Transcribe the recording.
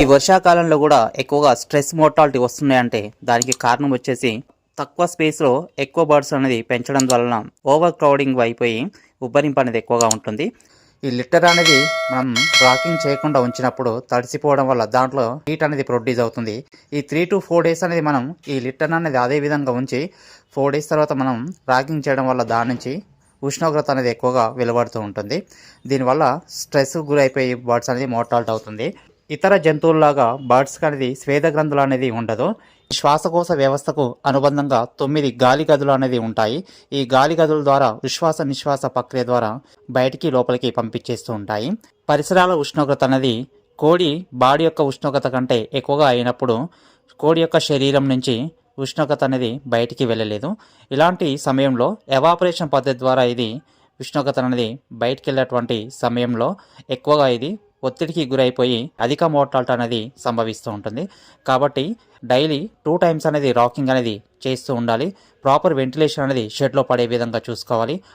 ఈ వర్షాకాలంలో కూడా ఎక్కువగా స్ట్రెస్ మోర్టాలిటీ వస్తున్నాయంటే దానికి కారణం వచ్చేసి తక్కువ స్పేస్లో ఎక్కువ బర్డ్స్ అనేది పెంచడం వలన ఓవర్ క్రౌడింగ్ అయిపోయి ఉబ్బరింపు అనేది ఎక్కువగా ఉంటుంది. ఈ లిటర్ అనేది మనం రాకింగ్ చేయకుండా ఉంచినప్పుడు తడిసిపోవడం వల్ల దాంట్లో హీట్ అనేది ప్రొడ్యూస్ అవుతుంది. ఈ త్రీ టు ఫోర్ డేస్ అనేది మనం ఈ లిటర్ అనేది అదే విధంగా ఉంచి ఫోర్ డేస్ తర్వాత మనం రాకింగ్ చేయడం వల్ల దాని నుంచి ఉష్ణోగ్రత అనేది ఎక్కువగా వెలువడుతూ ఉంటుంది. దీనివల్ల స్ట్రెస్ గురైపోయి బర్డ్స్ అనేది మోర్టాలిటీ అవుతుంది. ఇతర జంతువుల్లాగా బర్డ్స్కి అనేది స్వేద గ్రంథులు అనేది ఉండదు శ్వాసకోశ వ్యవస్థకు అనుబంధంగా తొమ్మిది గాలి గదులు అనేది ఉంటాయి. ఈ గాలి గదుల ద్వారా విశ్వాస నిశ్వాస ప్రక్రియ ద్వారా బయటికి లోపలికి పంపించేస్తూ ఉంటాయి. పరిసరాల ఉష్ణోగ్రత అనేది కోడి బాడీ యొక్క ఉష్ణోగ్రత కంటే ఎక్కువగా అయినప్పుడు కోడి యొక్క శరీరం నుంచి ఉష్ణోగ్రత అనేది బయటికి వెళ్ళలేదు. ఇలాంటి సమయంలో ఎవాపరేషన్ పద్ధతి ద్వారా ఇది ఉష్ణోగ్రత అనేది బయటికి వెళ్ళేటువంటి సమయంలో ఎక్కువగా ఇది ఒత్తిడికి గురైపోయి అధిక మోటాల్ట్ అనేది సంభవిస్తూ ఉంటుంది. కాబట్టి డైలీ టూ టైమ్స్ అనేది రాకింగ్ అనేది చేస్తూ ఉండాలి. ప్రాపర్ వెంటిలేషన్ అనేది షెడ్లో పడే విధంగా చూసుకోవాలి.